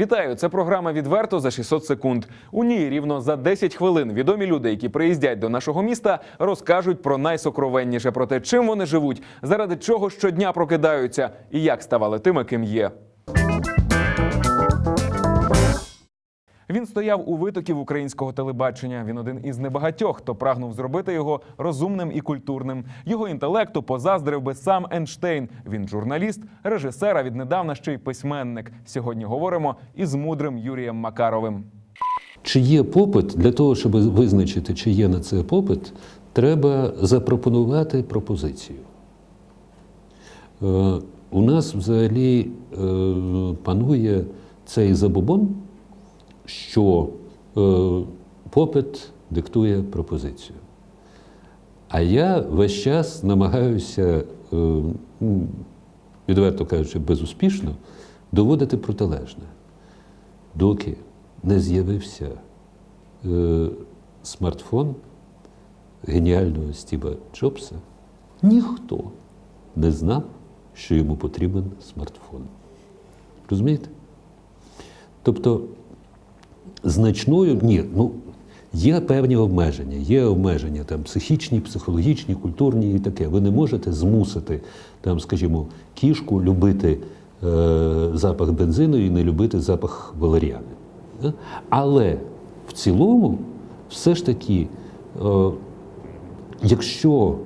Вітаю! Це програма відверто за 600 секунд. У ній рівно за 10 хвилин відомі люди, які приїздять до нашого міста, розкажуть про найсокровенніше про те, чим вони живуть, заради чого щодня прокидаються і як ставали тими, ким є. Він стояв у витоків українського телебачення. Він один із небагатьох, хто прагнув зробити його розумним і культурним. Його інтелекту позаздрив би сам Ейнштейн. Він журналіст, режисер, а віднедавна ще й письменник. Сьогодні говоримо із мудрим Юрієм Макаровим. Чи є попит для того, щоб визначити, чи є на це попит, треба запропонувати пропозицію. Е, у нас взагалі е, панує цей забобон, що е, попит диктує пропозицію. А я весь час намагаюся, е, ну, відверто кажучи, безуспішно, доводити протилежне. Доки не з'явився е, смартфон геніального Стіва Джобса, ніхто не знав, що йому потрібен смартфон. Розумієте? Тобто, значною, ні, ну, є певні обмеження, є обмеження там, психічні, психологічні, культурні і таке. Ви не можете змусити, там, скажімо, кішку любити е, запах бензину і не любити запах валеріани. Да? Але в цілому, все ж таки, е, якщо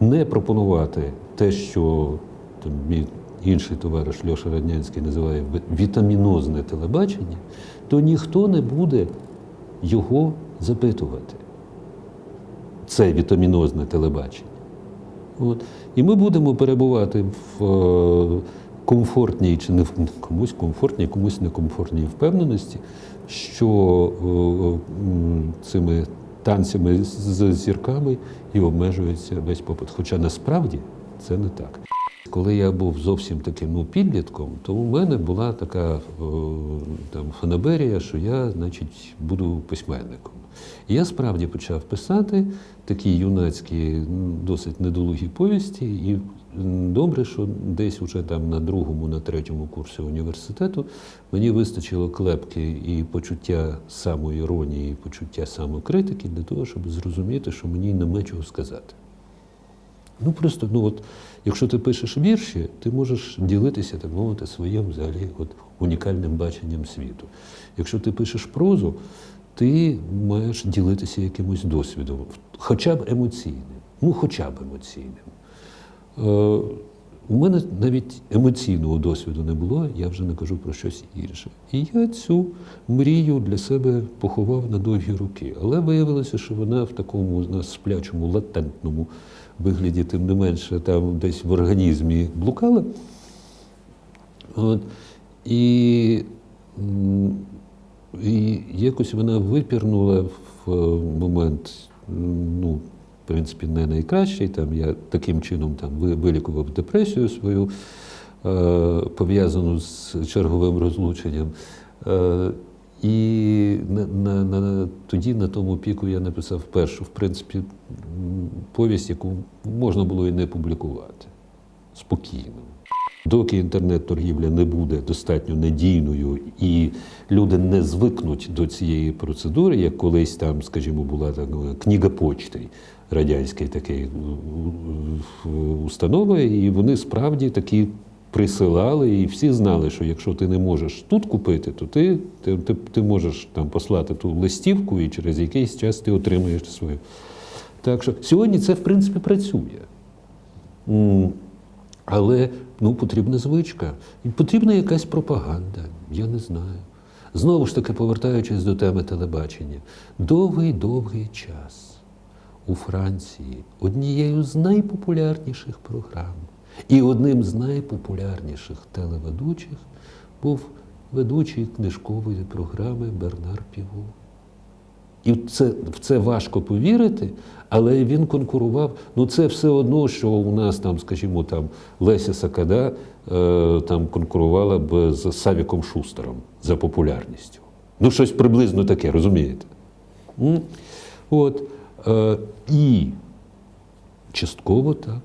не пропонувати те, що там, інший товариш Льоша Раднянський називає вітамінозне телебачення, то ніхто не буде його запитувати. Це вітамінозне телебачення. От. І ми будемо перебувати в е, комфортній чи не в комусь комфортній, комусь некомфортній впевненості, що е, цими танцями з- зірками і обмежується весь попит. Хоча насправді це не так. Коли я був зовсім таким ну, підлітком, то у мене була така о, там, фанаберія, що я, значить, буду письменником. І я справді почав писати такі юнацькі, досить недолугі повісті, і добре, що десь уже там на другому, на третьому курсі університету мені вистачило клепки і почуття самоіронії, і почуття самокритики для того, щоб зрозуміти, що мені нема чого сказати. Ну просто, ну от, якщо ти пишеш вірші, ти можеш ділитися, так мовити, своїм взагалі от, унікальним баченням світу. Якщо ти пишеш прозу, ти маєш ділитися якимось досвідом, хоча б емоційним. Ну, хоча б емоційним. Е, у мене навіть емоційного досвіду не було, я вже не кажу про щось інше. І я цю мрію для себе поховав на довгі роки. Але виявилося, що вона в такому у нас сплячому, латентному вигляді, тим не менше, там десь в організмі блукала. От. І, і якось вона випірнула в е, момент, ну, в принципі, не найкращий. Там я таким чином там вилікував депресію свою, е, пов'язану з черговим розлученням. І на, на, на, тоді на тому піку я написав першу, в принципі, повість, яку можна було і не публікувати спокійно. Доки інтернет-торгівля не буде достатньо надійною і люди не звикнуть до цієї процедури, як колись там, скажімо, була так, е, книга почти радянська такий е, е, і вони справді такі присилали, і всі знали, що якщо ти не можеш тут купити, то ти, ти, ти, ти можеш там послати ту листівку, і через якийсь час ти отримаєш свою. Так що сьогодні це в принципі працює. Але ну, потрібна звичка. І потрібна якась пропаганда, я не знаю. Знову ж таки, повертаючись до теми телебачення, довгий-довгий час у Франції однією з найпопулярніших програм і одним з найпопулярніших телеведучих був ведучий книжкової програми Бернар Піво. І це, в це важко повірити, але він конкурував. Ну, це все одно, що у нас там, скажімо, там Леся Сакада е, там конкурувала б з Савіком Шустером за популярністю. Ну, щось приблизно таке, розумієте? От. Е, і частково так.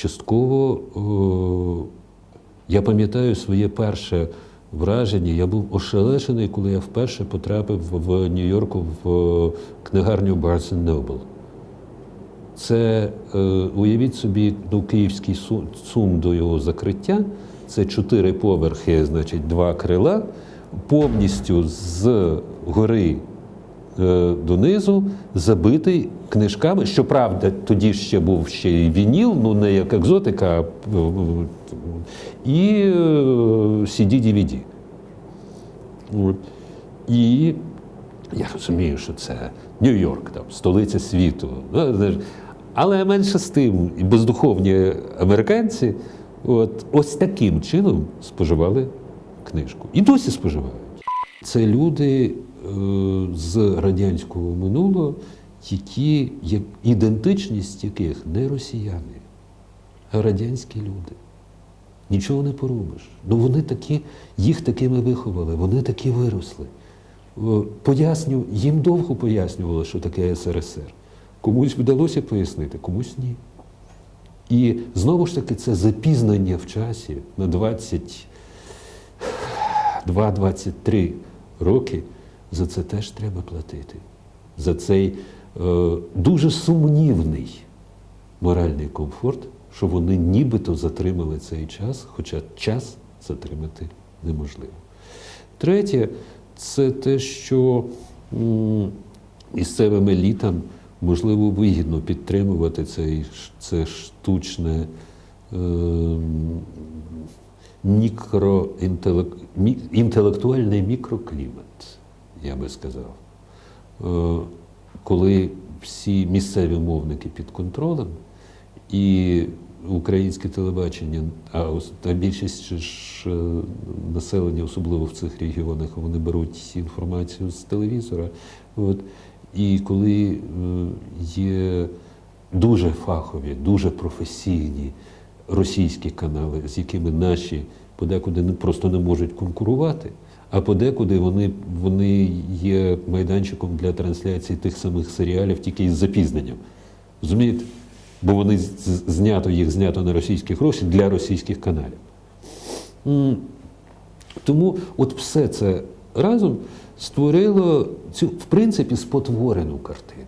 Частково е, я пам'ятаю своє перше враження. Я був ошелешений, коли я вперше потрапив в Нью-Йорку в книгарню Barnes Noble. Це, е, уявіть собі, ну, київський су- ЦУМ до його закриття. Це чотири поверхи, значить, два крила, повністю з гори е, донизу забитий книжками. Щоправда, тоді ще був ще й вініл, ну не як екзотика, е, і е, CD-DVD. І я розумію, що це Нью-Йорк, там, столиця світу. Ну. Але менше з тим, і бездуховні американці от, ось таким чином споживали книжку. І досі споживають. Це люди е, з радянського минулого, які, як, ідентичність яких не росіяни, а радянські люди. Нічого не поробиш. Ну вони такі, їх такими виховали, вони такі виросли. Поясню, їм довго пояснювали, що таке СРСР. Комусь вдалося пояснити, комусь ні. І знову ж таки, це запізнення в часі на 22-23 роки. За це теж треба платити. За цей е, дуже сумнівний моральний комфорт, що вони нібито затримали цей час, хоча час затримати неможливо. Третє, це те, що місцевим елітам можливо вигідно підтримувати цей, це штучне ем, мікроінтелек, інтелектуальний мікроклімат, я би сказав. Коли всі місцеві мовники під контролем, і українське телебачення, а, ос- а більшість ж населення, особливо в цих регіонах, вони беруть інформацію з телевізора. От, і коли е, є дуже фахові, дуже професійні російські канали, з якими наші подекуди просто не можуть конкурувати, а подекуди вони, вони є майданчиком для трансляції тих самих серіалів, тільки із запізненням. Розумієте? Бо вони знято, їх знято на російські гроші для російських каналів. Тому от все це разом створило цю, в принципі, спотворену картину.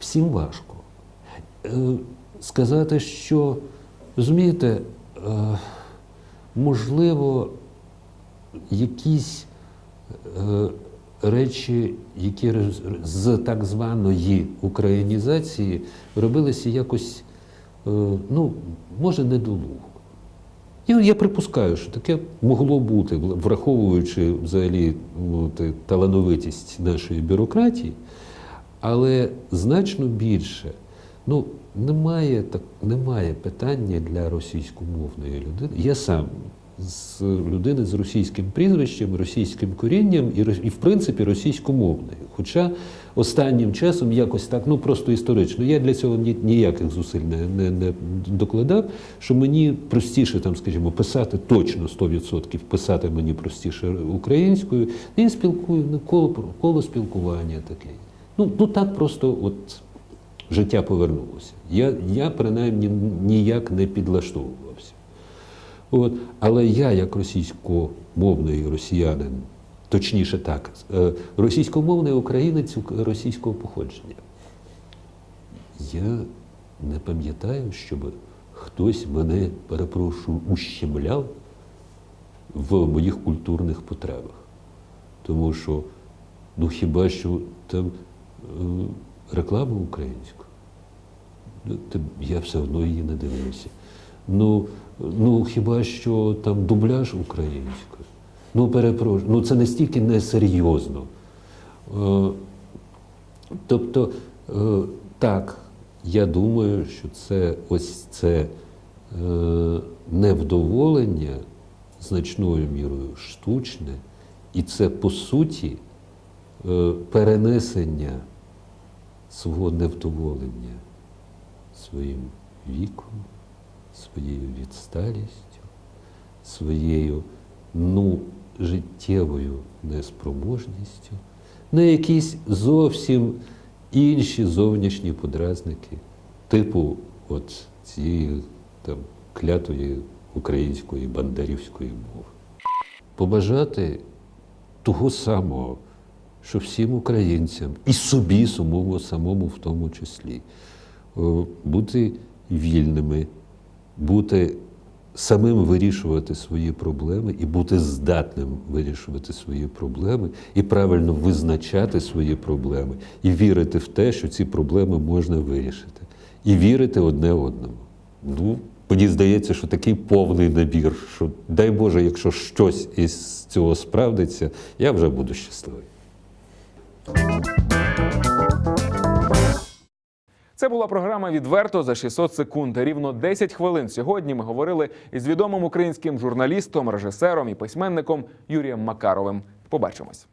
Всім важко. Е, сказати, що, розумієте, е, можливо, якісь е, речі, які з так званої українізації робилися якось, е, ну, може, недолуго. Я, я припускаю, що таке могло бути, враховуючи взагалі ну, талановитість нашої бюрократії, але значно більше. Ну, немає, так, немає питання для російськомовної людини. Я сам з людини з російським прізвищем, російським корінням і, і в принципі російськомовною. Хоча останнім часом якось так, ну просто історично, я для цього ні- ніяких зусиль не, не, не докладав, що мені простіше там, скажімо, писати точно 100%, писати мені простіше українською. Я спілкую ну, коло, коло спілкування таке. Ну, ну так просто от життя повернулося. Я, я принаймні ніяк не підлаштовувався. От. Але я, як російськомовний росіянин, точніше так, е, російськомовний українець російського походження, я не пам'ятаю, щоб хтось мене, перепрошую, ущемляв в моїх культурних потребах. Тому що, ну хіба що там е, реклама українська. Ну, Я все одно її не дивився. Ну, ну хіба що там дубляж українською? Ну, перепрошую, ну це настільки несерйозно. Е, Тобто, е, так, я думаю, що це ось це е, невдоволення значною мірою штучне, і це по суті перенесення свого невдоволення своїм віком, своєю відсталістю, своєю ну, життєвою неспроможністю на якісь зовсім інші зовнішні подразники, типу от цієї там клятої української бандерівської мови. побажати того самого, що всім українцям, і собі самому, самому в тому числі, бути вільними, бути самим вирішувати свої проблеми і бути здатним вирішувати свої проблеми, і правильно визначати свої проблеми, і вірити в те, що ці проблеми можна вирішити, і вірити одне одному. Ну, мені здається, що такий повний набір, що дай Боже, якщо щось із цього справдиться, я вже буду щасливий. Це була програма відверто за 600 секунд. Рівно 10 хвилин. Сьогодні ми говорили із відомим українським журналістом, режисером і письменником Юрієм Макаровим. Побачимось.